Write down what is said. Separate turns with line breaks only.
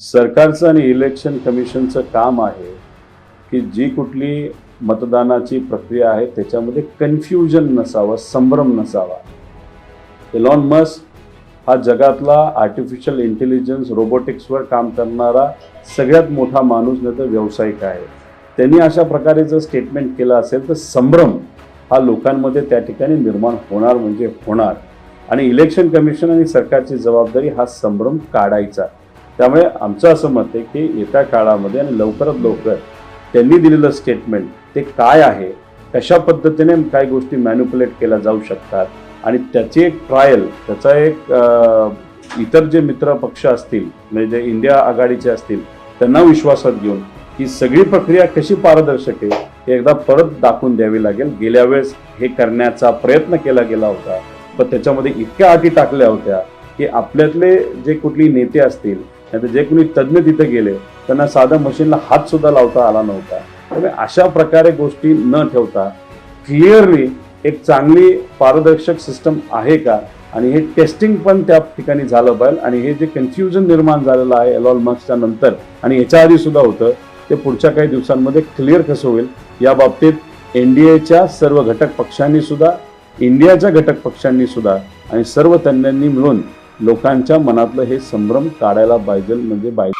सरकारचं आणि इलेक्शन कमिशनचं काम आहे की जी कुठली मतदानाची प्रक्रिया आहे त्याच्यामध्ये कन्फ्युजन नसावं संभ्रम नसावा. एलॉन मस्क हा जगातला आर्टिफिशियल इंटेलिजन्स रोबोटिक्सवर काम करणारा सगळ्यात मोठा माणूस नाही तर व्यावसायिक आहे. त्यांनी अशा प्रकारे जर स्टेटमेंट केलं असेल तर संभ्रम हा लोकांमध्ये त्या ठिकाणी निर्माण होणार म्हणजे होणार. आणि इलेक्शन कमिशन आणि सरकारची जबाबदारी हा संभ्रम काढायचा. त्यामुळे आमचं असं मत आहे की येत्या काळामध्ये आणि लवकरात लवकर त्यांनी दिलेलं स्टेटमेंट ते काय आहे कशा पद्धतीने काही गोष्टी मॅन्युपुलेट केल्या जाऊ शकतात आणि त्याची एक ट्रायल त्याचा एक इतर जे मित्र पक्ष असतील म्हणजे जे इंडिया आघाडीचे असतील त्यांना विश्वासात घेऊन ही सगळी प्रक्रिया कशी पारदर्शक आहे हे एकदा परत दाखवून द्यावी लागेल. गेल्या वेळेस हे करण्याचा प्रयत्न केला गेला होता पण त्याच्यामध्ये इतक्या अटी टाकल्या होत्या की आपल्यातले जे कुठली नेते असतील नाहीतर जे कोणी तज्ज्ञ तिथे गेले त्यांना साधा मशीनला हात सुद्धा लावता आला नव्हता. त्यामुळे अशा प्रकारे गोष्टी न ठेवता क्लिअरली एक चांगली पारदर्शक सिस्टम आहे का? आणि हे टेस्टिंग पण त्या ठिकाणी झालं पाहिजे. आणि हे जे कन्फ्युजन निर्माण झालेलं आहे एलॉल मार्क्सच्या नंतर आणि याच्या आधी सुद्धा होतं ते पुढच्या काही दिवसांमध्ये क्लिअर कसं होईल? या बाबतीत एन डी एच्या सर्व घटक पक्षांनी सुद्धा इंडियाच्या घटक पक्षांनी सुद्धा आणि सर्व तज्ञांनी मिळून लोकांच्या मनातलं हे संभ्रम काढायला पाहिजे म्हणजे बाय